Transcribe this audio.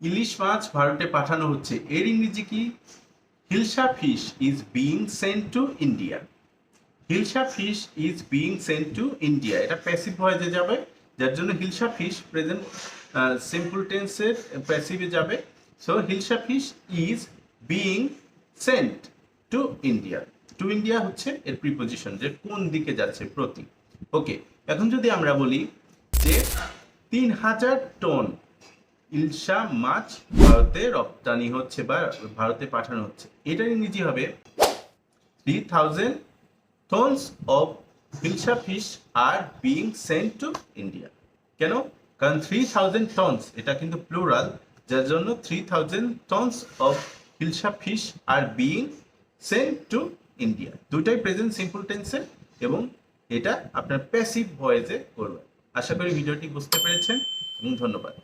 ইলিশ মাছ ভারতে পাঠানো হচ্ছে। এর ইংরেজি কি? Hilsa fish is being sent to India. Hilsa fish is being sent to India. এটা প্যাসিভ ভয়েসে যাবে, যার জন্য হিলসা ফিশ প্রেজেন্ট সিম্পল টেন্সের প্যাসিভে যাবে। So hilsa fish is being sent to India. To India হচ্ছে এর প্রিপোজিশন, যে কোন দিকে যাচ্ছে প্রতি। ওকে এখন যদি আমরা বলি যে তিন হাজার টন ইলশা মাছ ভারতে রপ্তানি হচ্ছে বা ভারতে পাঠানো হচ্ছে। এটার ইংরেজি হবে three thousand tons of hilsa fish are being sent to India কেন? কারণ থ্রি থাউজেন্ড টনস এটা কিন্তু প্লুরাল যার জন্য three thousand tons of hilsa fish are being sent to India দুটাই প্রেজেন্ট সিম্পল টেন্সে এবং এটা আপনার প্যাসিভ ভয়েসে করবেন আশা করি ভিডিওটি বুঝতে পেরেছেন এবং ধন্যবাদ।